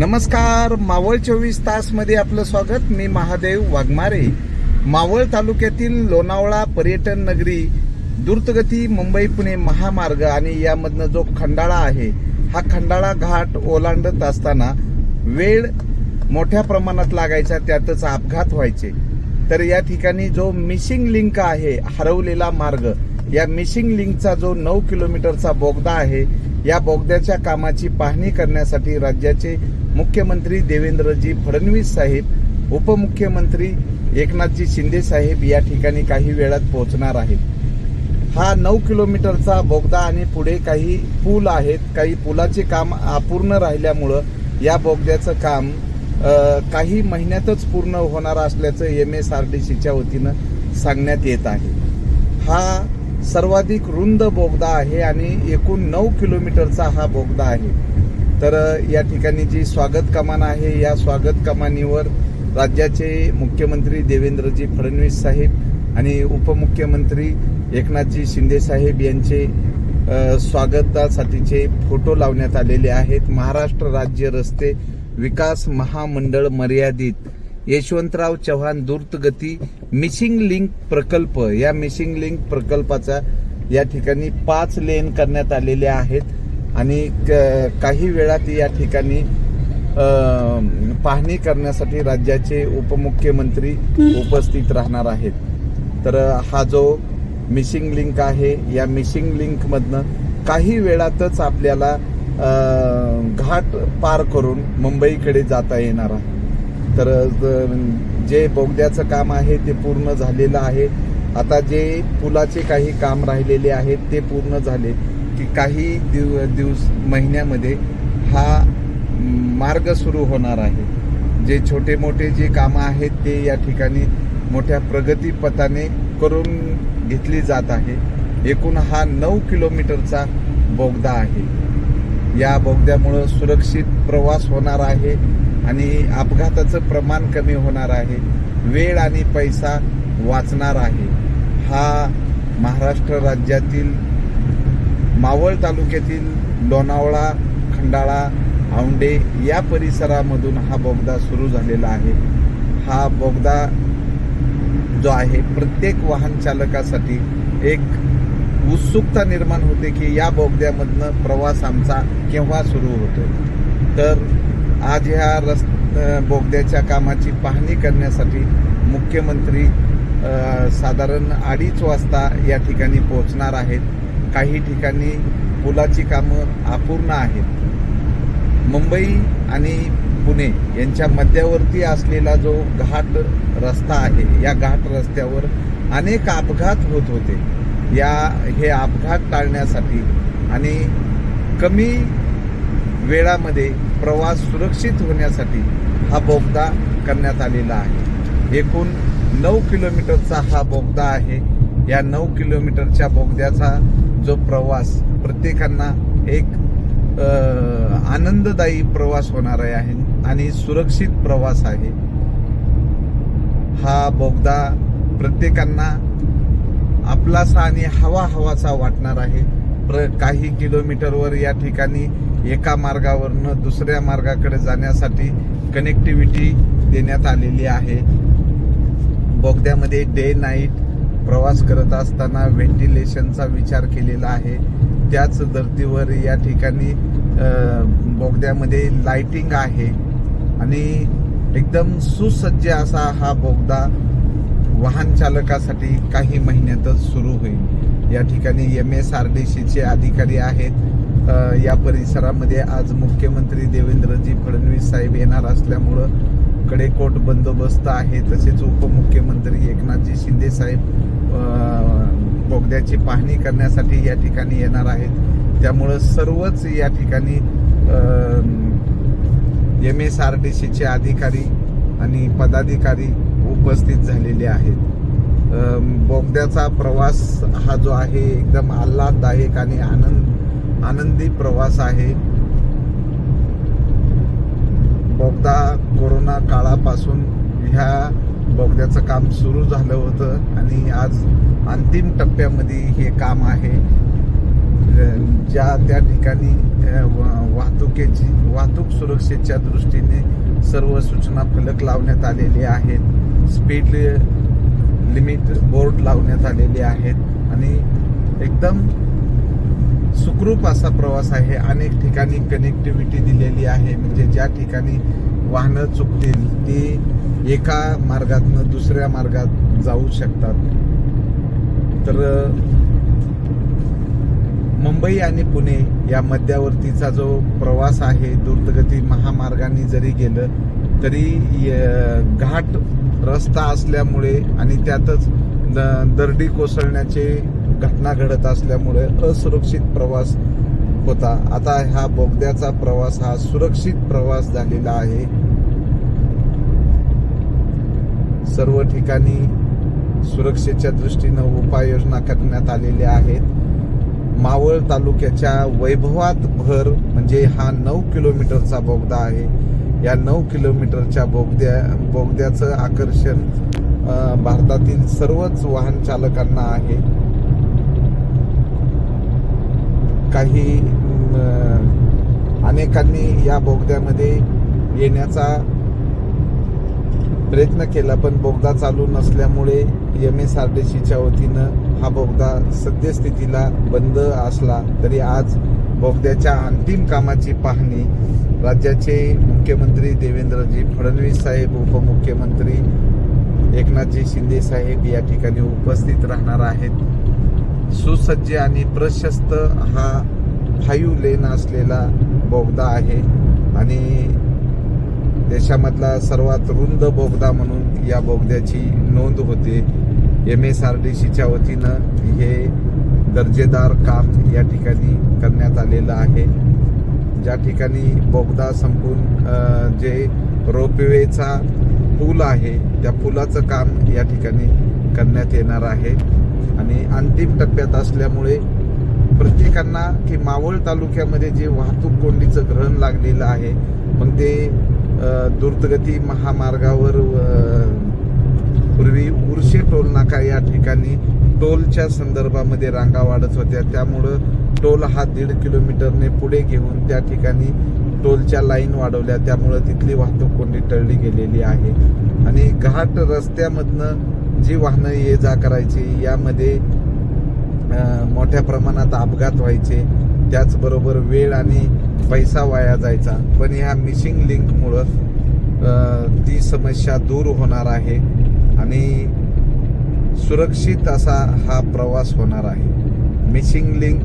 नमस्कार मावळ चोवीस तासमध्ये आपलं स्वागत. मी महादेव वाघमारे. मावळ तालुक्यातील लोणावळा पर्यटन नगरी द्रुतगती मुंबई पुणे महामार्ग आणि यामधनं जो खंडाळा आहे हा खंडाळा घाट ओलांडत असताना वेळ मोठ्या प्रमाणात लागायचा त्यातच अपघात व्हायचे. तर या ठिकाणी जो मिसिंग लिंक आहे हरवलेला मार्ग या मिसिंग लिंकचा जो नऊ किलोमीटरचा बोगदा आहे या बोगद्याच्या कामाची पाहणी करण्यासाठी राज्याचे मुख्यमंत्री देवेंद्रजी फडणवीस साहेब उपमुख्यमंत्री एकनाथजी शिंदे साहेब या ठिकाणी काही वेळात पोहोचणार आहेत. हा नऊ किलोमीटरचा बोगदा आणि पुढे काही पूल आहेत. काही पुलाचे काम अपूर्ण राहिल्यामुळं या बोगद्याचं काम काही महिन्यातच पूर्ण होणार असल्याचं एम एस आर डी सीच्या वतीनं सांगण्यात येत आहे. हा सर्वाधिक रुंद बोगदा आहे आणि एकूण नऊ किलोमीटरचा हा बोगदा आहे. तर या ठिकाणी जी स्वागत कमान आहे या स्वागत कमानीवर राज्याचे मुख्यमंत्री देवेंद्रजी फडणवीस साहेब आणि उपमुख्यमंत्री एकनाथजी शिंदे साहेब यांचे स्वागतासाठीचे फोटो लावण्यात आलेले आहेत. महाराष्ट्र राज्य रस्ते विकास महामंडळ मर्यादित. यशवंतराव चव्हाण द्रुतगती मिसिंग लिंक प्रकल्प या मिसिंग लिंक प्रकल्पाचा या ठिकाणी पाच लेन करण्यात आलेल्या आहेत. आणि क- काही वेळात या ठिकाणी पाहणी करण्यासाठी राज्याचे उपमुख्यमंत्री उपस्थित राहणार आहेत. तर हा जो मिसिंग लिंक आहे या मिसिंग लिंक मधनं काही वेळातच आपल्याला घाट पार करून मुंबईकडे जाता येणार आहे. तर जे बोगद्याचं काम आहे ते पूर्ण झालेलं आहे. आता जे पुलाचे काही काम राहिलेले आहेत ते पूर्ण झाले. की काही दिव दिवस महिन्यामध्ये हा मार्ग सुरू होणार आहे. जे छोटे मोठे जे कामं आहेत ते या ठिकाणी मोठ्या प्रगतीपथाने करून घेतली जात आहे. एकूण हा नऊ किलोमीटरचा बोगदा आहे. या बोगद्यामुळं सुरक्षित प्रवास होणार आहे आणि अपघाताचं प्रमाण कमी होणार आहे. वेळ आणि पैसा वाचणार आहे. हा महाराष्ट्र राज्यातील मावळ तालुक्यातील लोणावळा खंडाळा औंडे या परिसरामधून हा बोगदा सुरू झालेला आहे. हा बोगदा जो आहे प्रत्येक वाहन चालकासाठी एक उत्सुकता निर्माण होते की या बोगद्यामधनं प्रवास आमचा केव्हा सुरू होतो. तर आज ह्या रस् बोगद्याच्या कामाची पाहणी करण्यासाठी मुख्यमंत्री साधारण अडीच वाजता या ठिकाणी पोहोचणार आहेत. काही ठिकाणी पुलाची कामं अपूर्ण आहेत. मुंबई आणि पुणे यांच्या मध्यावरती असलेला जो घाट रस्ता आहे या घाट रस्त्यावर अनेक अपघात होत होते. या हे अपघात टाळण्यासाठी आणि कमी वेळामध्ये प्रवास सुरक्षित होण्यासाठी हा बोगदा करण्यात आलेला आहे. एकूण नऊ किलोमीटरचा हा बोगदा आहे. या नऊ किलोमीटरच्या बोगद्याचा जो प्रवास प्रत्येकांना एक आनंददायी प्रवास होणार आहे आणि सुरक्षित प्रवास आहे. हा बोगदा प्रत्येकांना आपलासा आणि हवा हवाचा वाटणार आहे. प्र काही किलोमीटरवर या ठिकाणी एका मार्गावरनं दुसऱ्या मार्गाकडे जाण्यासाठी कनेक्टिव्हिटी देण्यात आलेली आहे. बोगद्यामध्ये डे नाईट प्रवास करत असताना व्हेंटिलेशनचा विचार केलेला आहे. त्याच धर्तीवर या ठिकाणी बोगद्यामध्ये लाइटिंग आहे. आणि एकदम सुसज्ज असा हा बोगदा वाहन चालकासाठी काही महिन्यातच सुरू होईल. या ठिकाणी एम एस आर डी सीचे अधिकारी आहेत. या परिसरामध्ये आज मुख्यमंत्री देवेंद्रजी फडणवीस साहेब येणार असल्यामुळं कडेकोट बंदोबस्त आहे. तसेच उपमुख्यमंत्री एकनाथजी शिंदे साहेब बोगद्याची पाहणी करण्यासाठी या ठिकाणी येणार आहेत. त्यामुळं सर्वच या ठिकाणी एम एस आर डी सीचे अधिकारी आणि पदाधिकारी उपस्थित झालेले आहेत. बोगद्याचा प्रवास हा जो आहे एकदम आल्हाददायक आणि आनंद आनंदी प्रवास आहे. बोगदा कोरोना काळापासून ह्या बोगद्याचं काम सुरू झालं होतं आणि आज अंतिम टप्प्यामध्ये हे काम आहे. ज्या त्या ठिकाणी वा- वाहतुकीची वाहतूक सुरक्षेच्या दृष्टीने सर्व सूचना फलक लावण्यात आलेले आहेत. स्पीड लिमिट बोर्ड लावण्यात आलेले आहेत. आणि एकदम सुखरूप असा प्रवास आहे. अनेक ठिकाणी कनेक्टिव्हिटी दिलेली आहे. म्हणजे ज्या ठिकाणी वाहनं चुकतील ती एका मार्गातनं दुसऱ्या मार्गात जाऊ शकतात. तर मुंबई आणि पुणे या मध्यावर्तीचा जो प्रवास आहे द्रुतगती महामार्गाने जरी गेलं तरी य- घाट रस्ता असल्यामुळे आणि त्यातच द- दरडी कोसळण्याचे घटना घडत असल्यामुळे असुरक्षित प्रवास होता. आता हा बोगद्याचा प्रवास हा सुरक्षित प्रवास झालेला आहे. सर्व ठिकाणी सुरक्षेच्या दृष्टीनं उपाययोजना करण्यात आलेल्या आहेत. मावळ तालुक्याच्या वैभवात भर म्हणजे हा नऊ किलोमीटरचा बोगदा आहे. या नऊ किलोमीटरच्या बोगद्या बोगद्याचं आकर्षण भारतातील सर्वच वाहन चालकांना आहे. काही अनेकांनी या बोगद्यामध्ये येण्याचा प्रयत्न केला पण बोगदा चालू नसल्यामुळे एम एस आर डी सीच्या वतीनं हा बोगदा सद्यस्थितीला बंद असला तरी आज बोगद्याच्या अंतिम कामाची पाहणी राज्याचे मुख्यमंत्री देवेंद्रजी फडणवीस साहेब उपमुख्यमंत्री एकनाथजी शिंदे साहेब या ठिकाणी उपस्थित राहणार आहेत. सुसज्ज आणि प्रशस्त हा फाईव्ह लेन असलेला बोगदा आहे. आणि देशामधला सर्वात रुंद बोगदा म्हणून या बोगद्याची नोंद होते. एम एस आर डी सीच्या वतीनं हे दर्जेदार काम या ठिकाणी करण्यात आलेलं आहे. ज्या ठिकाणी बोगदा संपून जे रोपवेचा पूल आहे त्या पुलाचं काम या ठिकाणी करण्यात येणार आहे. आणि अंतिम टप्प्यात असल्यामुळे प्रत्येकांना की मावळ तालुक्यामध्ये जे वाहतूक कोंडीचं ग्रहण लागलेलं आहे मग ते द्रुतगती महामार्गावर पूर्वी उर्शे टोल नाका या ठिकाणी टोलच्या संदर्भामध्ये रांगा वाढत होत्या. त्यामुळं टोल हा दीड किलोमीटरने पुढे घेऊन त्या ठिकाणी टोलच्या लाईन वाढवल्या. त्यामुळं तिथली वाहतूक कोंडी टळली गेलेली आहे. आणि घाट रस्त्यामधनं जी वाहनं ये जा करायची यामध्ये मोठ्या प्रमाणात अपघात व्हायचे त्याचबरोबर वेळ आणि पैसा वाया जायचा. पण ह्या मिसिंग लिंकमुळं ती समस्या दूर होणार आहे आणि सुरक्षित असा हा प्रवास होणार आहे. मिसिंग लिंक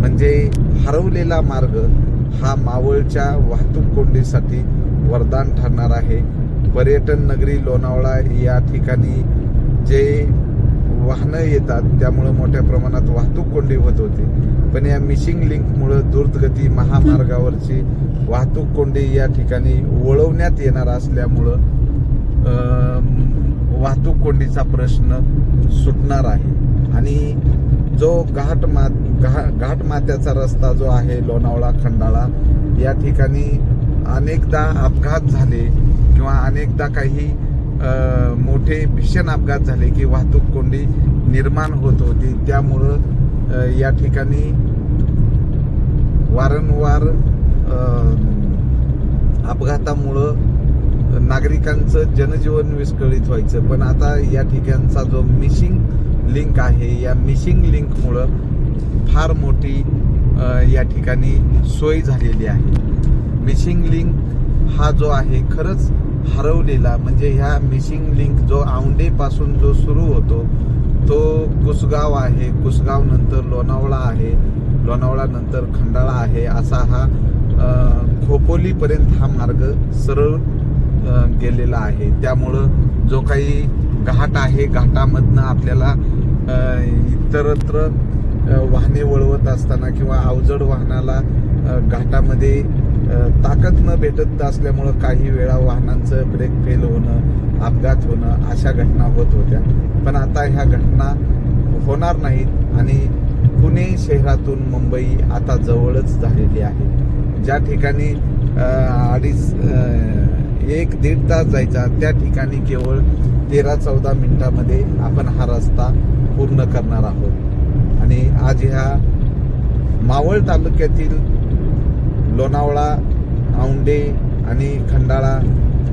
म्हणजे हरवलेला मार्ग हा मावळच्या वाहतूक कोंडीसाठी वरदान ठरणार आहे. पर्यटन नगरी लोणावळा या ठिकाणी जे वाहनं येतात त्यामुळं मोठ्या प्रमाणात वाहतूक कोंडी होत होती. पण या मिसिंग लिंकमुळं द्रुतगती महामार्गावरची वाहतूक कोंडी या ठिकाणी वळवण्यात येणार असल्यामुळं वाहतूक कोंडीचा प्रश्न सुटणार आहे. आणि जो घाट मा घा घाट मात्याचा रस्ता जो आहे लोणावळा खंडाळा या ठिकाणी अनेकदा अपघात झाले किंवा अनेकदा काही मोठे भीषण अपघात झाले की वाहतूक कोंडी निर्माण होत होती. त्यामुळं या ठिकाणी वारंवार अपघातामुळं नागरिकांचं जनजीवन विस्कळीत व्हायचं. पण आता या ठिकाणचा जो मिसिंग लिंक आहे या मिसिंग लिंकमुळं फार मोठी या ठिकाणी सोय झालेली आहे. मिसिंग लिंक हा जो आहे खरंच हरवलेला. म्हणजे ह्या मिसिंग लिंक जो औंढेपासून जो सुरू होतो तो कुसगाव आहे. कुसगाव नंतर लोणावळा आहे. लोणावळा नंतर खंडाळा आहे. असा हा खोपोलीपर्यंत हा मार्ग सरळ गेलेला आहे. त्यामुळं जो काही घाट आहे घाटामधनं आपल्याला इतरत्र वाहने वळवत असताना किंवा अवजड वाहनाला घाटामध्ये ताकद न भेटत असल्यामुळं काही वेळा वाहनांचं ब्रेक फेल होणं अपघात होणं अशा घटना होत होत्या. पण आता ह्या घटना होणार नाहीत आणि पुणे शहरातून मुंबई आता जवळच झालेली आहे. ज्या ठिकाणी अडीच एक दीड तास जायचा त्या ठिकाणी केवळ तेरा चौदा मिनिटामध्ये आपण हा रस्ता पूर्ण करणार आहोत. आणि आज ह्या मावळ तालुक्यातील लोणावळा औंडे आणि खंडाळा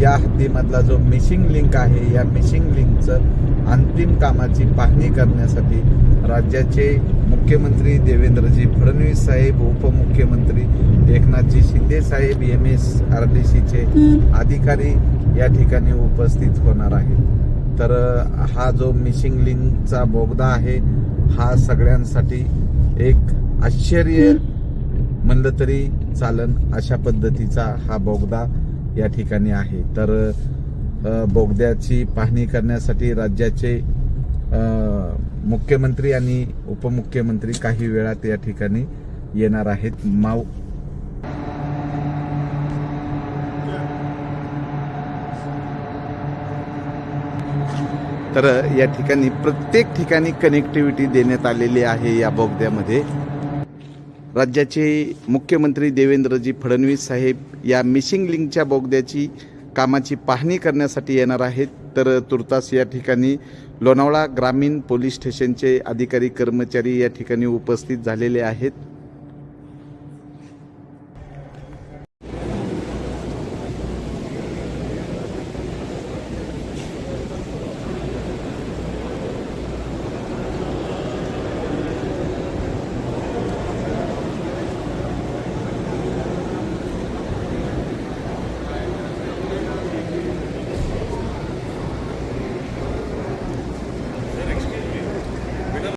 या हद्दीमधला जो मिसिंग लिंक आहे या मिसिंग लिंकचं अंतिम कामाची पाहणी करण्यासाठी राज्याचे मुख्यमंत्री देवेंद्रजी फडणवीस साहेब उपमुख्यमंत्री Eknathji Shinde saheb M S R D सीचे अधिकारी या ठिकाणी उपस्थित होणार आहेत. तर हा जो मिसिंग लिंकचा बोगदा आहे हा सगळ्यांसाठी एक आश्चर्य म्हणलं तरी चालन अशा पद्धतीचा हा बोगदा या ठिकाणी आहे. तर बोगद्याची पाहणी करण्यासाठी राज्याचे मुख्यमंत्री आणि उपमुख्यमंत्री काही वेळात या ठिकाणी येणार आहेत. माव तर या ठिकाणी प्रत्येक ठिकाणी कनेक्टिव्हिटी देण्यात आलेली आहे या बोगद्यामध्ये. राज्याचे मुख्यमंत्री देवेंद्रजी फडणवीस साहेब या मिसिंग लिंकच्या बोगद्याची कामाची पाहणी करण्यासाठी येणार आहेत. तर तुर्तास या ठिकाणी लोणावळा ग्रामीण पोलीस स्टेशनचे अधिकारी कर्मचारी या ठिकाणी उपस्थित झालेले आहेत.